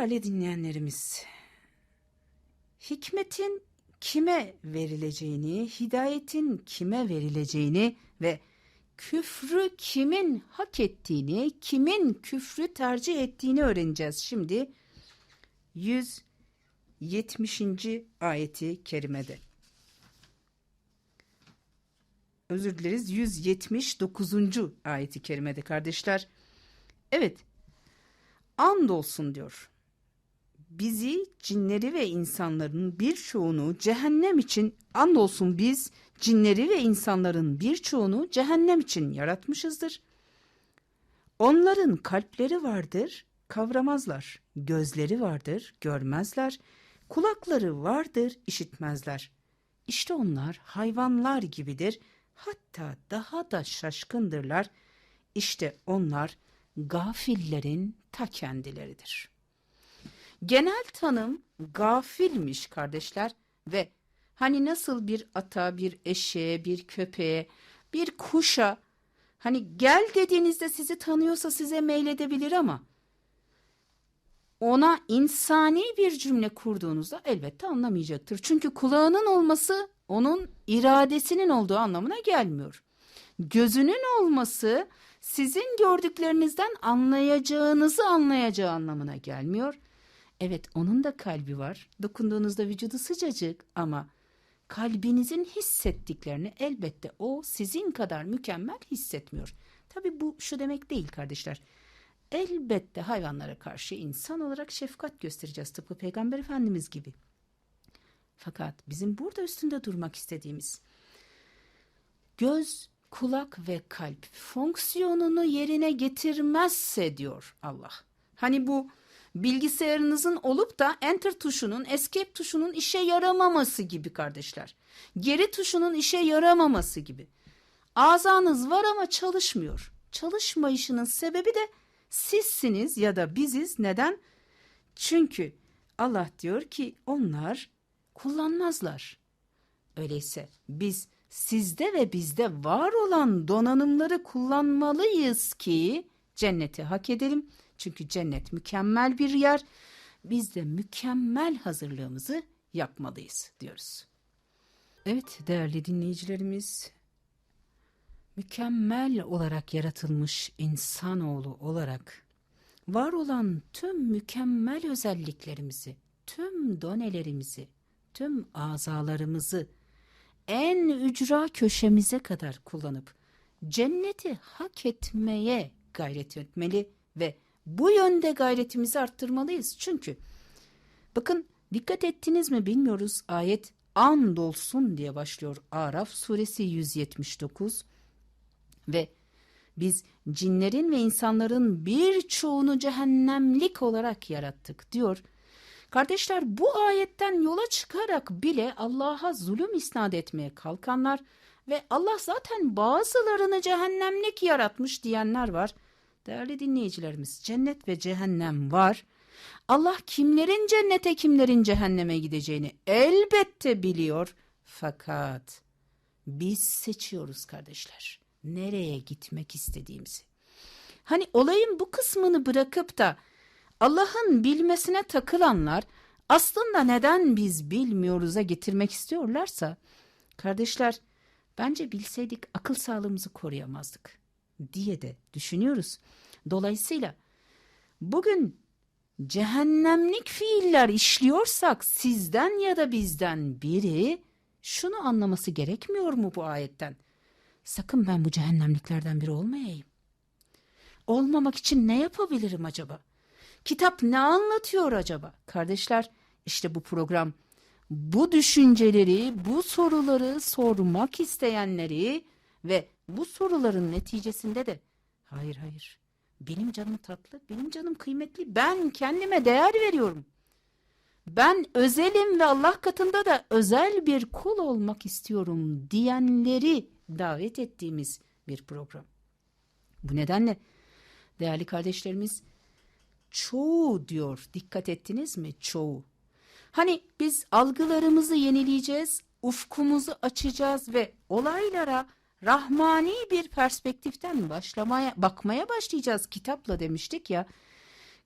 Değerli dinleyenlerimiz, hikmetin kime verileceğini, hidayetin kime verileceğini ve küfrü kimin hak ettiğini, kimin küfrü tercih ettiğini öğreneceğiz. Şimdi 170. ayeti kerimede. Özür dileriz 179. ayeti kerimede kardeşler. Evet andolsun diyor. Bizi cinleri ve insanların birçoğunu cehennem için andolsun biz cinleri ve insanların birçoğunu cehennem için yaratmışızdır. Onların kalpleri vardır, kavramazlar. Gözleri vardır, görmezler. Kulakları vardır, işitmezler. İşte onlar hayvanlar gibidir, hatta daha da şaşkındırlar. İşte onlar gafillerin ta kendileridir. Genel tanım gafilmiş kardeşler ve hani nasıl bir ata, bir eşeğe, bir köpeğe, bir kuşa hani gel dediğinizde sizi tanıyorsa size meyledebilir ama ona insani bir cümle kurduğunuzda elbette anlamayacaktır. Çünkü kulağının olması onun iradesinin olduğu anlamına gelmiyor. Gözünün olması sizin gördüklerinizden anlayacağınızı anlayacağı anlamına gelmiyor. Evet onun da kalbi var. Dokunduğunuzda vücudu sıcacık ama kalbinizin hissettiklerini elbette o sizin kadar mükemmel hissetmiyor. Tabi bu şu demek değil kardeşler. Elbette hayvanlara karşı insan olarak şefkat göstereceğiz tıpkı Peygamber Efendimiz gibi. Fakat bizim burada üstünde durmak istediğimiz göz, kulak ve kalp fonksiyonunu yerine getirmezse diyor Allah. Hani bu bilgisayarınızın olup da enter tuşunun, escape tuşunun işe yaramaması gibi kardeşler. Geri tuşunun işe yaramaması gibi. Azanız var ama çalışmıyor. Çalışmayışının sebebi de sizsiniz ya da biziz. Neden? Çünkü Allah diyor ki onlar kullanmazlar. Öyleyse biz sizde ve bizde var olan donanımları kullanmalıyız ki cenneti hak edelim. Çünkü cennet mükemmel bir yer. Biz de mükemmel hazırlığımızı yapmalıyız diyoruz. Evet değerli dinleyicilerimiz mükemmel olarak yaratılmış insanoğlu olarak var olan tüm mükemmel özelliklerimizi, tüm donelerimizi, tüm azalarımızı en ücra köşemize kadar kullanıp cenneti hak etmeye gayret etmeli ve bu yönde gayretimizi arttırmalıyız. Çünkü bakın dikkat ettiniz mi bilmiyoruz ayet andolsun diye başlıyor Araf suresi 179 ve biz cinlerin ve insanların birçoğunu cehennemlik olarak yarattık diyor. Kardeşler bu ayetten yola çıkarak bile Allah'a zulüm isnat etmeye kalkanlar ve Allah zaten bazılarını cehennemlik yaratmış diyenler var. Değerli dinleyicilerimiz cennet ve cehennem var. Allah kimlerin cennete kimlerin cehenneme gideceğini elbette biliyor. Fakat biz seçiyoruz kardeşler. Nereye gitmek istediğimizi. Hani olayın bu kısmını bırakıp da Allah'ın bilmesine takılanlar aslında neden biz bilmiyoruz'a getirmek istiyorlarsa kardeşler bence bilseydik akıl sağlığımızı koruyamazdık diye de düşünüyoruz. Dolayısıyla bugün cehennemlik fiiller işliyorsak sizden ya da bizden biri şunu anlaması gerekmiyor mu bu ayetten? Sakın ben bu cehennemliklerden biri olmayayım. Olmamak için ne yapabilirim acaba? Kitap ne anlatıyor acaba? Kardeşler işte bu program bu düşünceleri, bu soruları sormak isteyenleri ve bu soruların neticesinde de hayır hayır benim canım tatlı, benim canım kıymetli, ben kendime değer veriyorum. Ben özelim ve Allah katında da özel bir kul olmak istiyorum diyenleri davet ettiğimiz bir program. Bu nedenle değerli kardeşlerimiz çoğu diyor. Dikkat ettiniz mi? Çoğu. Hani biz algılarımızı yenileyeceğiz, ufkumuzu açacağız ve olaylara rahmani bir perspektiften başlamaya bakmaya başlayacağız kitapla demiştik ya.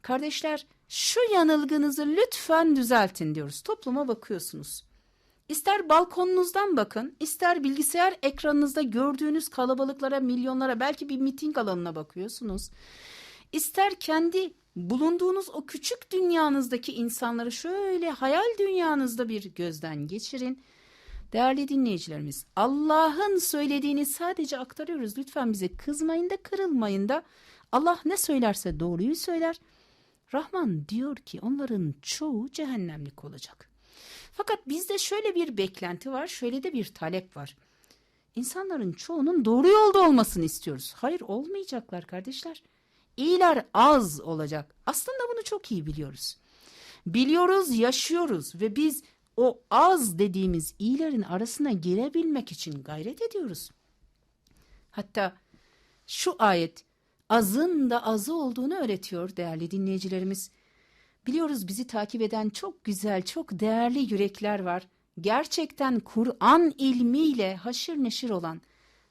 Kardeşler şu yanılgınızı lütfen düzeltin diyoruz. Topluma bakıyorsunuz. İster balkonunuzdan bakın, ister bilgisayar ekranınızda gördüğünüz kalabalıklara, milyonlara, belki bir miting alanına bakıyorsunuz. İster kendi bulunduğunuz o küçük dünyanızdaki insanları şöyle hayal dünyanızda bir gözden geçirin. Değerli dinleyicilerimiz, Allah'ın söylediğini sadece aktarıyoruz. Lütfen bize kızmayın da kırılmayın da. Allah ne söylerse doğruyu söyler. Rahman diyor ki onların çoğu cehennemlik olacak. Fakat bizde şöyle bir beklenti var, şöyle de bir talep var. İnsanların çoğunun doğru yolda olmasını istiyoruz. Hayır olmayacaklar kardeşler. İyiler az olacak. Aslında bunu çok iyi biliyoruz. Biliyoruz, yaşıyoruz ve biz o az dediğimiz iyilerin arasına girebilmek için gayret ediyoruz. Hatta şu ayet azın da azı olduğunu öğretiyor değerli dinleyicilerimiz. Biliyoruz bizi takip eden çok güzel, çok değerli yürekler var. Gerçekten Kur'an ilmiyle haşır neşir olan,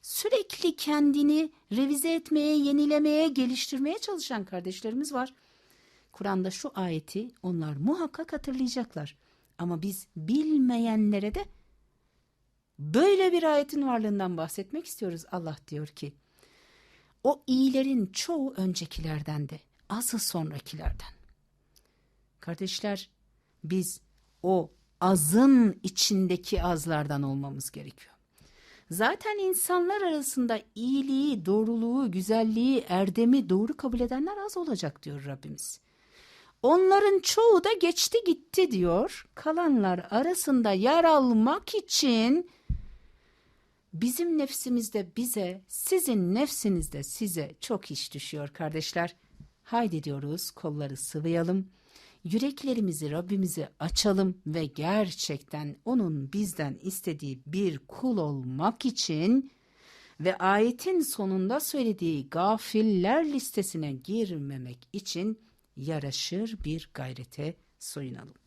sürekli kendini revize etmeye, yenilemeye, geliştirmeye çalışan kardeşlerimiz var. Kur'an'da şu ayeti onlar muhakkak hatırlayacaklar. Ama biz bilmeyenlere de böyle bir ayetin varlığından bahsetmek istiyoruz. Allah diyor ki, o iyilerin çoğu öncekilerden de, azı sonrakilerden. Kardeşler, biz o azın içindeki azlardan olmamız gerekiyor. Zaten insanlar arasında iyiliği, doğruluğu, güzelliği, erdemi doğru kabul edenler az olacak diyor Rabbimiz. Onların çoğu da geçti gitti diyor. Kalanlar arasında yer almak için bizim nefsimizde bize, sizin nefsinizde size çok iş düşüyor kardeşler. Haydi diyoruz kolları sıvayalım. Yüreklerimizi Rabbimize açalım ve gerçekten onun bizden istediği bir kul olmak için ve ayetin sonunda söylediği gafiller listesine girmemek için yaraşır bir gayrete soyunalım.